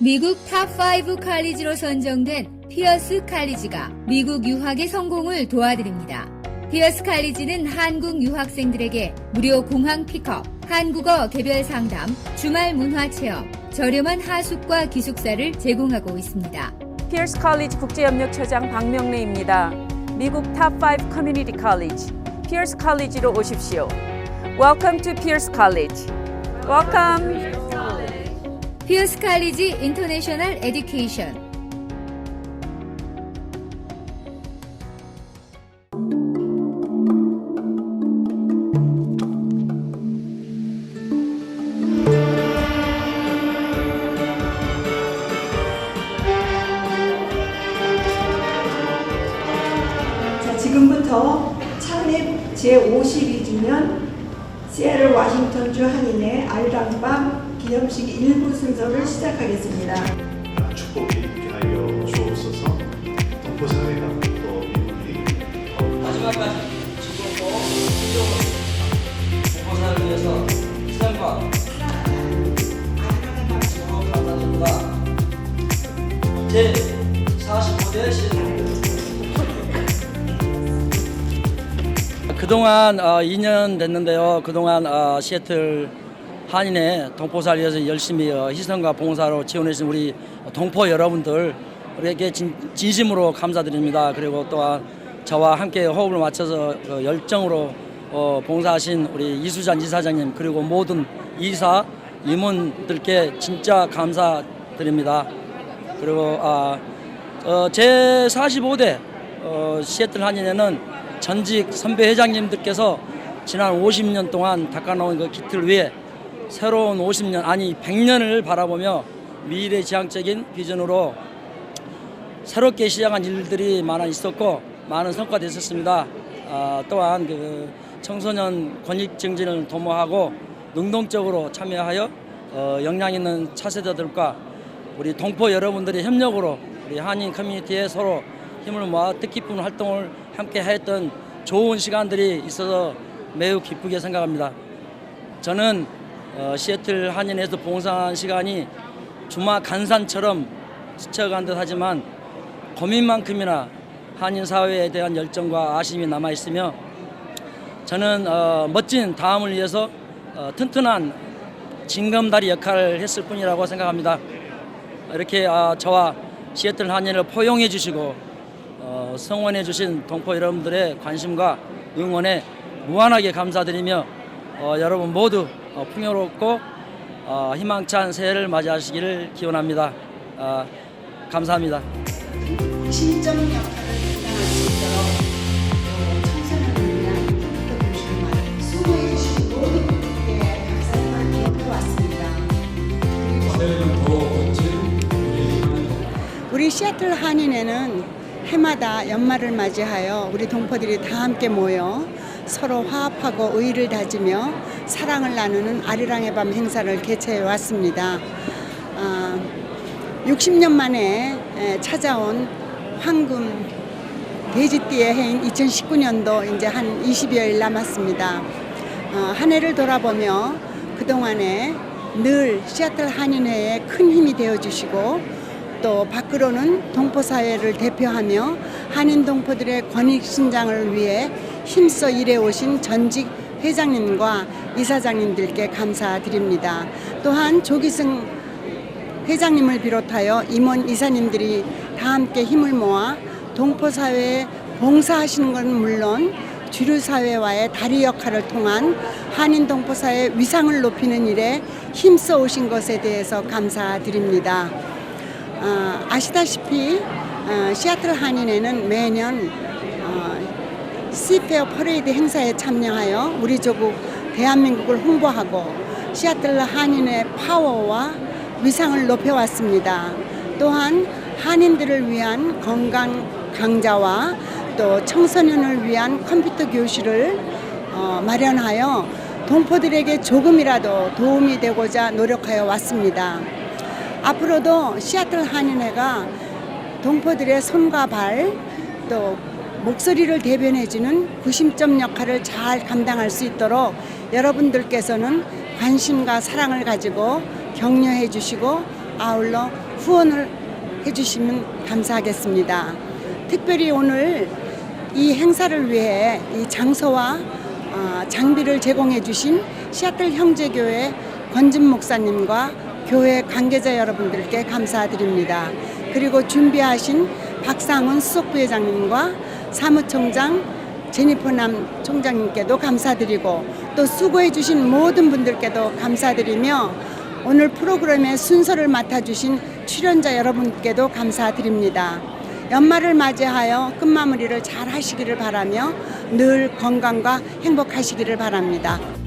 미국 탑5 칼리지로 선정된 피어스 칼리지가 미국 유학의 성공을 도와드립니다. 피어스 칼리지는 한국 유학생들에게 무료 공항 픽업, 한국어 개별 상담, 주말 문화 체험, 저렴한 하숙과 기숙사를 제공하고 있습니다. 피어스 컬리지 국제협력처장 박명래입니다. 미국 탑5 커뮤니티 컬리지, 피어스 컬리지로 오십시오. Welcome to Pierce College. Welcome. 피어스 칼리지 인터내셔널 에듀케이션. 자, 지금부터 창립 제52주년 시애틀 워싱턴주 한인의 알당밤 기념식 일부 순서를 시작하겠습니다. 축복이 있게 하여 주옵소서. 동포 사회가 또 미국이 더 마지막까지 즐겁고 풍요로운 공보사를 위해서 희생과 즐거운 감사드립니다. 제 45대 시민 그동안 어, 2년 됐는데요. 그동안 어, 시애틀 한인의 동포사를 위해서 열심히 어, 희생과 봉사로 지원해주신 우리 동포 여러분들에게 진, 진심으로 감사드립니다. 그리고 또한 저와 함께 호흡을 맞춰서 어, 열정으로 어, 봉사하신 우리 이수잔 이사장님 그리고 모든 이사 임원들께 진짜 감사드립니다. 그리고 아, 어, 제 45대 어, 시애틀 한인회는 전직 선배 회장님들께서 지난 50년 동안 닦아놓은 그 기틀 위에 새로운 50년 아니 100년을 바라보며 미래지향적인 비전으로 새롭게 시작한 일들이 많아 있었고 많은 성과도 있었습니다. 아, 또한 그 청소년 권익 증진을 도모하고 능동적으로 참여하여 어, 역량 있는 차세대들과 우리 동포 여러분들의 협력으로 우리 한인 커뮤니티에 서로 힘을 모아 뜻깊은 활동을 함께 했던 좋은 시간들이 있어서 매우 기쁘게 생각합니다. 저는 어, 시애틀 한인에서 봉사한 시간이 주마 간산처럼 스쳐간 듯 하지만 고민만큼이나 한인 사회에 대한 열정과 아심이 남아 있으며 저는 어, 멋진 다음을 위해서 어, 튼튼한 징검다리 역할을 했을 뿐이라고 생각합니다. 이렇게 아, 저와 시애틀 한인을 포용해 주시고 어, 성원해 주신 동포 여러분들의 관심과 응원에 무한하게 감사드리며 어, 여러분 모두 어, 풍요롭고 어, 희망찬 새해를 맞이하시기를 기원합니다. 아, 감사합니다. 심정 역할을 감당할 수 있도록 또 청소년을 위한 컴퓨터 교실을 수고해 주신 모든 분들께 감사의 마음을 표왔습니다. 우리 시애틀 한인회는 해마다 연말을 맞이하여 우리 동포들이 다 함께 모여 서로 화합하고 의의를 다지며 사랑을 나누는 아리랑의 밤 행사를 개최해 왔습니다. 아, 60년 만에 에, 찾아온 황금 돼지띠의 해인 2019년도 이제 한 20여일 남았습니다. 어, 한 해를 돌아보며 그동안에 늘 시애틀 한인회에 큰 힘이 되어 주시고 또 밖으로는 동포 사회를 대표하며 한인 동포들의 권익 신장을 위해 힘써 일해 오신 전직 회장님과 이사장님들께 감사드립니다. 또한 조기승 회장님을 비롯하여 임원 이사님들이 다 함께 힘을 모아 동포 사회에 봉사하시는 건 물론 주류 사회와의 다리 역할을 통한 한인 동포 사회 위상을 높이는 일에 힘써 오신 것에 대해서 감사드립니다. 아, 아시다시피 어, 시애틀 한인회는 매년 어, 시페어 퍼레이드 행사에 참여하여 우리 조국 대한민국을 홍보하고 시애틀 한인의 파워와 위상을 높여왔습니다. 또한 한인들을 위한 건강 강좌와 또 청소년을 위한 컴퓨터 교실을 어, 마련하여 동포들에게 조금이라도 도움이 되고자 노력하여 왔습니다. 앞으로도 시애틀 한인회가 동포들의 손과 발, 또 목소리를 대변해주는 구심점 역할을 잘 감당할 수 있도록 여러분들께서는 관심과 사랑을 가지고 격려해 주시고 아울러 후원을 해 주시면 감사하겠습니다. 특별히 오늘 이 행사를 위해 이 장소와 어, 장비를 제공해 주신 시애틀 형제교회 권진 목사님과 교회 관계자 여러분들께 감사드립니다. 그리고 준비하신 박상훈 수석부회장님과 사무총장 제니퍼 남 총장님께도 감사드리고 또 수고해 주신 모든 분들께도 감사드리며 오늘 프로그램의 순서를 맡아주신 출연자 여러분께도 감사드립니다. 연말을 맞이하여 끝마무리를 잘 하시기를 바라며 늘 건강과 행복하시기를 바랍니다.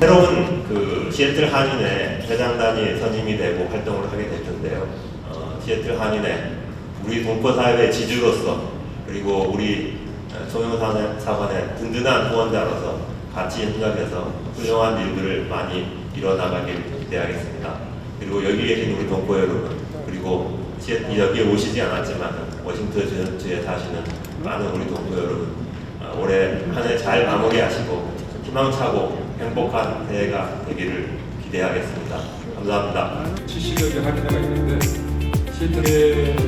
새로운 그 시애틀 한인의 회장단이 선임이 되고 활동을 하게 될 텐데요. 어, 시애틀 한인의 우리 동포 사회의 지주로서 그리고 우리 소영사관의 사관의 든든한 후원자로서 같이 협력해서 훌륭한 일들을 많이 이뤄나가길 기대하겠습니다. 그리고 여기 계신 우리 동포 여러분 그리고 여기에 오시지 않았지만 워싱턴 주에 사시는 많은 우리 동포 여러분 어, 올해 한 해 잘 마무리하시고 희망차고 행복한 새해가 되기를 기대하겠습니다. 감사합니다. 70여 개 할인회가 있는데 시애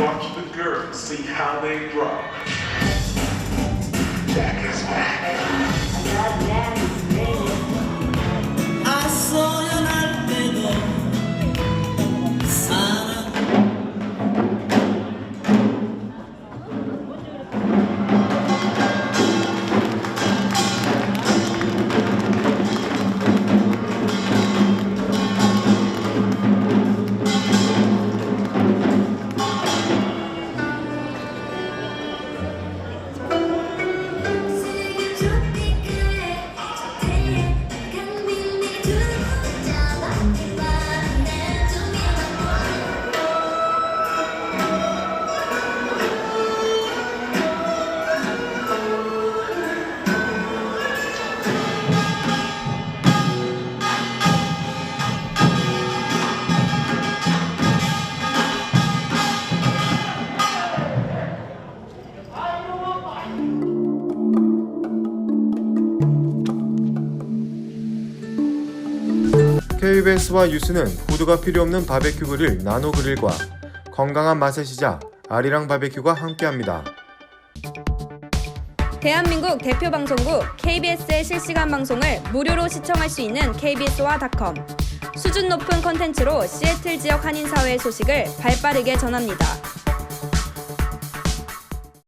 watch the girls see how they rock. Jack is back. KBS와 유스는 구두가 필요 없는 바베큐 그릴 나노 그릴과 건강한 맛의 시작 아리랑 바베큐가 함께합니다. 대한민국 대표 방송국 KBS의 실시간 방송을 무료로 시청할 수 있는 KBS와.com 수준 높은 컨텐츠로 시애틀 지역 한인 사회의 소식을 발빠르게 전합니다.